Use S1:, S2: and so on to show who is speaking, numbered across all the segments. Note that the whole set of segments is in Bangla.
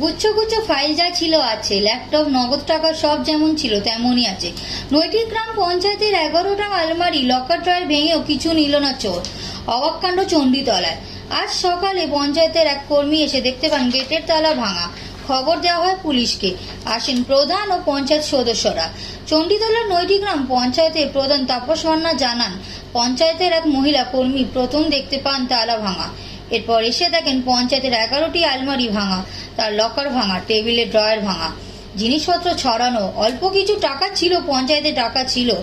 S1: গুচ্ছ গুচ্ছ ফাইল যা ছিল আছে ল্যাপটপ নগদ টাকা সব যেমন ছিল তেমনই আছে। নৈটিক গ্রাম পঞ্চায়েতের এগারোটা আলমারি লকার ড্রয়ার ভেঙেও কিছু নিল না চোর। অবাককাণ্ড চণ্ডীতলায়। আজ সকালে পঞ্চায়েতের এক কর্মী এসে দেখতে পান গেটের তালা ভাঙা। খবর দেওয়া হয় পুলিশকে। আসেন প্রধান ও পঞ্চায়েত সদস্যরা। চণ্ডীতলার নৈটিগ্রাম পঞ্চায়েতের প্রধান তাপস মান্না জানান, পঞ্চায়েতের এক মহিলা কর্মী প্রথম দেখতে পান তালা ভাঙা। এরপর এসে দেখেন পঞ্চায়েতের এগারোটি আলমারি ভাঙা, তার লকার ভাঙা টেবিলের ড্রয়ার ভাঙা, জিনিসপত্র ছড়ানো, অল্প কিছু টাকা ছিল, পঞ্চায়েতে টাকা ছিল।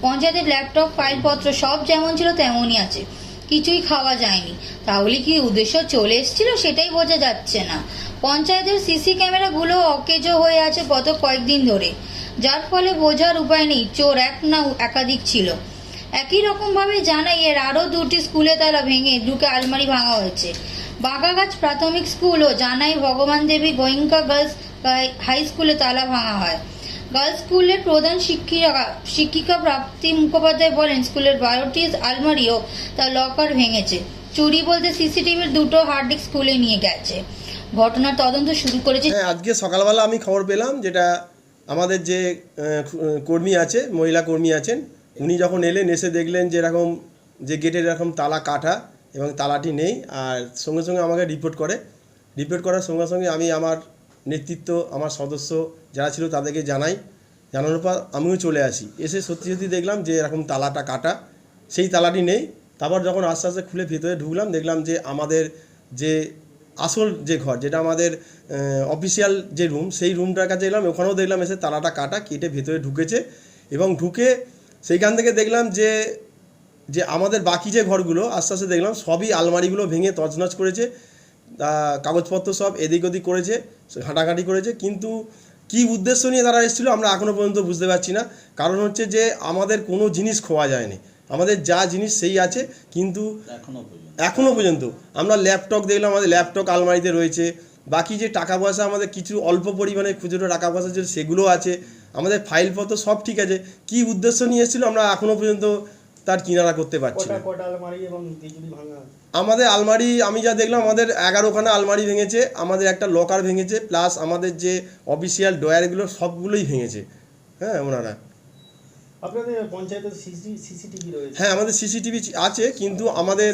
S1: পঞ্চায়েতের ল্যাপটপ, ফাইলপত্র সব যেমন ছিল তেমনই আছে। কিছুই খাওয়া যায়নি। তাহলে কি উদ্দেশ্য চলে এসেছিল সেটাই বোঝা যাচ্ছে না। পঞ্চায়েতের সিসি ক্যামেরাগুলো অকেজো হয়ে আছে গত কয়েকদিন ধরে। যার ফলে বোঝার উপায় নেই, চোর এক না একাধিক ছিল। একই রকমভাবে জানাই, এর আরও দুটি স্কুলে তালা ভেঙে ঢুকে আলমারি ভাঙা হয়েছে। বাগাগাছ প্রাথমিক স্কুল ও জানাই, ভগবান দেবী গোয়েঙ্কা গার্লস হাই স্কুলে তালা ভাঙা হয়। গার্লস স্কুলের প্রধান শিক্ষিকা শিক্ষিকা প্রাপ্তি মুখোপাধ্যায় বলেন, স্কুলের বারোটি আলমারিও তার লকার ভেঙেছে। চুরি বলতে সিসিটিভির দুটো হার্ড স্কুলে নিয়ে গেছে। ঘটনার তদন্ত শুরু করেছে
S2: হ্যাঁ আজকে সকালবেলা আমি খবর পেলাম, যেটা আমাদের যে কর্মী আছে, মহিলা কর্মী আছেন উনি যখন এলেন, এসে দেখলেন যে এরকম যে গেটের এরকম তালা কাটা এবং তালাটি নেই আর সঙ্গে সঙ্গে আমাকে রিপোর্ট করে। রিপোর্ট করার সঙ্গে সঙ্গে আমি আমার নেতৃত্ব, আমার সদস্য যারা ছিল তাদেরকে জানাই। জানানোর পর আমিও চলে আসি। এসে সত্যি সত্যি দেখলাম যে এরকম তালাটা কাটা, সেই তালাটি নেই। তারপর যখন আস্তে আস্তে খুলে ভেতরে ঢুকলাম, দেখলাম যে আমাদের যে আসল যে ঘর, যেটা আমাদের অফিসিয়াল যে রুম সেই রুমটার কাছে এলাম। ওখানেও দেখলাম এসে তালাটা কাটা, কেটে ভেতরে ঢুকেছে এবং ঢুকে সেইখান থেকে দেখলাম যে যে আমাদের বাকি যে ঘরগুলো আস্তে আস্তে দেখলাম সবই আলমারিগুলো ভেঙে তছনছ করেছে। কাগজপত্র সব এদিক ওদিক করেছে ঘাঁটাঘাঁটি করেছে। কিন্তু কি উদ্দেশ্য নিয়ে তারা এসেছিল আমরা এখনও পর্যন্ত বুঝতে পারছি না। কারণ হচ্ছে যে আমাদের কোনো জিনিস খোয়া যায়নি। আমাদের যা জিনিস সেই আছে কিন্তু
S3: এখনও পর্যন্ত।
S2: এখনও পর্যন্ত। আমরা ল্যাপটপ দেখলাম আমাদের ল্যাপটপ আলমারিতে রয়েছে। বাকি যে টাকা পয়সা আমাদের কিছু অল্প পরিমাণে খুচরো টাকা পয়সা ছিল সেগুলো আছে। আমাদের ফাইলপত্র সব ঠিক আছে। কি উদ্দেশ্য নিয়ে এসেছিল আমরা এখনও পর্যন্ত তার কিনারা করতে পারছি না। আমাদের আলমারি আমি যা দেখলাম আমাদের এগারোখানা আলমারি ভেঙেছে আমাদের একটা লকার ভেঙেছে প্লাস আমাদের যে অফিসিয়াল ডয়ারগুলো সবগুলোই ভেঙেছে। হ্যাঁ ওনারা।
S4: আপনাদের পঞ্চায়েতের সিসিটিভি রয়েছে?
S2: হ্যাঁ আমাদের সিসিটিভি আছে কিন্তু আমাদের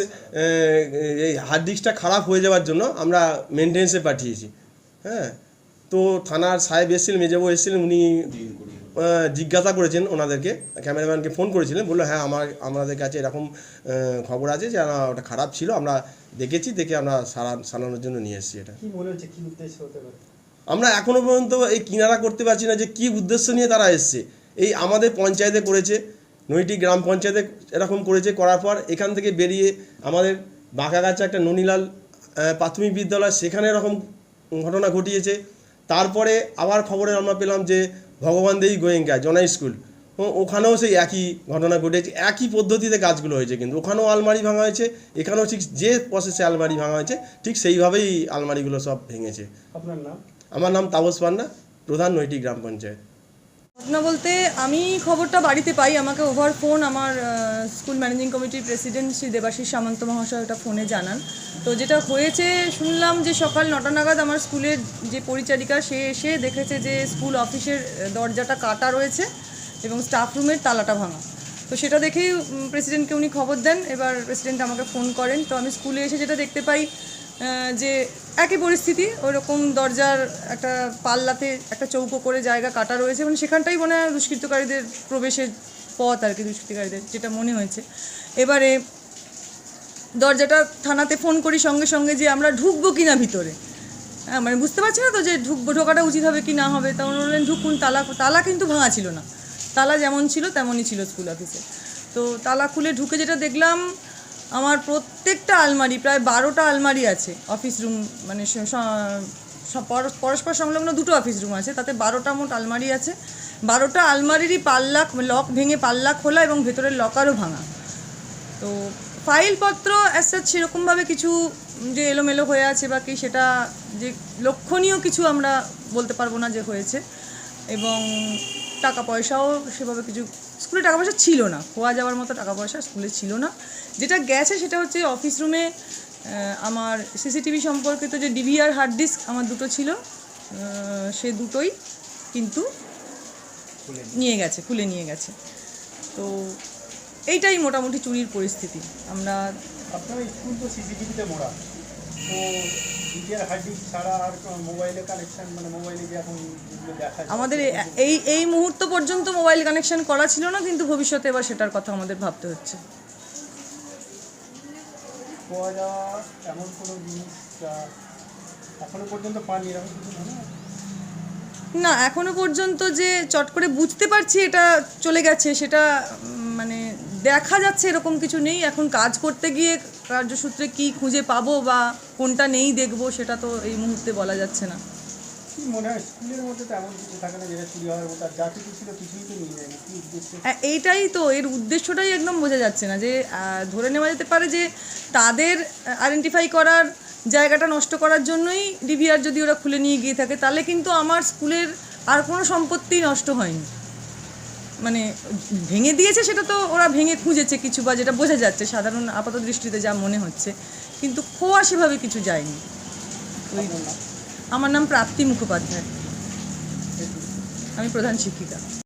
S2: এই হার্ড ডিস্কটা খারাপ হয়ে যাওয়ার জন্য আমরা মেনটেন্সে পাঠিয়েছি। হ্যাঁ। তো থানার সাহেব এসেছিলেন মেজাবু এসেছিলেন উনি জিজ্ঞাসা করেছেন ওনাদেরকে ক্যামেরাম্যানকে ফোন করেছিলেন বলল হ্যাঁ আমার আমাদের কাছে এরকম খবর আছে যে ওটা খারাপ ছিল আমরা দেখেছি দেখে আমরা সারা সারানোর জন্য নিয়ে এসেছি এটা। আমরা এখনও পর্যন্ত এই কিনারা করতে পারছি না যে কি উদ্দেশ্য নিয়ে তারা এসছে। এই আমাদের পঞ্চায়েতে করেছে নইটি গ্রাম পঞ্চায়েতে এরকম করেছে করার পর এখান থেকে বেরিয়ে আমাদের বাঁকাগাছা একটা ননিলাল প্রাথমিক বিদ্যালয় সেখানে এরকম ঘটনা ঘটিয়েছে। তারপরে আবার খবরে আমরা পেলাম যে ভগবান দেই গোয়েঙ্কা জনাই স্কুল। ও- ওখানেও সেই একই ঘটনা ঘটেছে একই পদ্ধতিতে কাজগুলো হয়েছে কিন্তু। ওখানেও আলমারি ভাঙা হয়েছে এখানেও ঠিক যে প্রসেসে আলমারি ভাঙা হয়েছে ঠিক সেইভাবেই আলমারিগুলো সব ভেঙেছে।
S4: আপনার নাম?
S2: আমার নাম তাপস পান্না প্রধান নৈটি গ্রাম পঞ্চায়েত।
S5: ঘটনা বলতে আমি খবরটা বাড়িতে পাই। আমাকে ওভার ফোন আমার স্কুল ম্যানেজিং কমিটির প্রেসিডেন্ট শ্রী দেবাশিস সামন্ত মহাশয় ওটা ফোনে জানান। তো যেটা হয়েছে, শুনলাম যে সকাল নটা নাগাদ আমার স্কুলের যে পরিচারিকা, সে এসে দেখেছে যে স্কুল অফিসের দরজাটা কাটা রয়েছে এবং স্টাফ রুমের তালাটা ভাঙা। তো সেটা দেখেই প্রেসিডেন্টকে উনি খবর দেন। এবার প্রেসিডেন্ট আমাকে ফোন করেন। তো আমি স্কুলে এসে যেটা দেখতে পাই যে একই পরিস্থিতি ওরকম দরজার একটা পাল্লাতে একটা চৌকো করে জায়গা কাটা রয়েছে মানে সেখানটাই মনে হয় দুষ্কৃতকারীদের প্রবেশের পথ আর কি, দুষ্কৃতকারীদের যেটা মনে হয়েছে। এবারে দরজাটা থানাতে ফোন করি সঙ্গে সঙ্গে যে আমরা ঢুকবো কি না ভিতরে। হ্যাঁ মানে বুঝতে পারছি না তো যে ঢুকবো, ঢোকাটা উচিত হবে কি না হবে, তখন বললেন, ঢুকুন, তালা তালা কিন্তু ভাঙা ছিল না। তালা যেমন ছিল, তেমনই ছিল স্কুল অফিসে। তো তালা খুলে ঢুকে যেটা দেখলাম আমার প্রত্যেকটা আলমারি, প্রায় বারোটা আলমারি আছে অফিস রুম মানে পরস্পর সংলগ্ন দুটো অফিস রুম আছে, তাতে বারোটা মোট আলমারি আছে। বারোটা আলমারিরই পাল্লা লক ভেঙে পাল্লা খোলা এবং ভেতরের লকারও ভাঙা। তো ফাইলপত্র অ্যাসাজ সেরকমভাবে কিছু যে এলোমেলো হয়ে আছে বা কি সেটা যে লক্ষণীয় কিছু আমরা বলতে পারব না যে হয়েছে। এবং টাকা পয়সাও সেভাবে কিছু স্কুলে টাকা পয়সা ছিল না খোয়া যাওয়ার মতো টাকা পয়সা স্কুলে ছিল না। যেটা গেছে সেটা হচ্ছে অফিস রুমে আমার সিসিটিভি সম্পর্কিত যে ডিভিআর হার্ড ডিস্ক আমার দুটো ছিল সে দুটোই কিন্তু নিয়ে। গেছে খুলে নিয়ে গেছে। তো এইটাই মোটামুটি চুরির পরিস্থিতি। আমরা
S4: আপনার স্কুল তো সিসিটিভিতে মোড়া তো ছাড়া আর মোবাইলে কানেকশন মানে মোবাইলে যে এখন দেখা
S5: আমাদের এই এই মুহূর্ত পর্যন্ত মোবাইল কানেকশন করা ছিল না কিন্তু ভবিষ্যতে এবার সেটার কথা আমাদের ভাবতে হচ্ছে।
S4: পাওয়া যাওয়া এমন কোনো জিনিস যা এখনও পর্যন্ত পাননি এরকম কিছু
S5: না এখনও পর্যন্ত যে চট করে বুঝতে পারছি এটা চলে গেছে সেটা দেখা যাচ্ছে এরকম কিছু নেই। এখন কাজ করতে গিয়ে কার্যসূত্রে কি খুঁজে পাবো বা কোনটা নেই দেখব সেটা তো এই মুহূর্তে বলা যাচ্ছে না। এইটাই তো এর উদ্দেশ্যটাই একদম বোঝা যাচ্ছে না যে ধরে নেওয়া যেতে পারে যে তাদের আইডেন্টিফাই করার জায়গাটা নষ্ট করার জন্যই ডিভিআর যদি ওরা খুলে নিয়ে গিয়ে থাকে তাহলে কিন্তু আমার স্কুলের আর কোনো সম্পত্তি নষ্ট হয়নি। মানে ভেঙে দিয়েছে সেটা তো ওরা ভেঙে খুঁজেছে কিছু বা যেটা বোঝা যাচ্ছে সাধারণ আপাত দৃষ্টিতে যা মনে হচ্ছে কিন্তু খোয়া সেভাবে কিছু যায়নি। ওই আমার নাম প্রাপ্তি মুখোপাধ্যায়। আমি প্রধান শিক্ষিকা।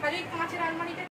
S3: খালি কাঁচের আলমারিটা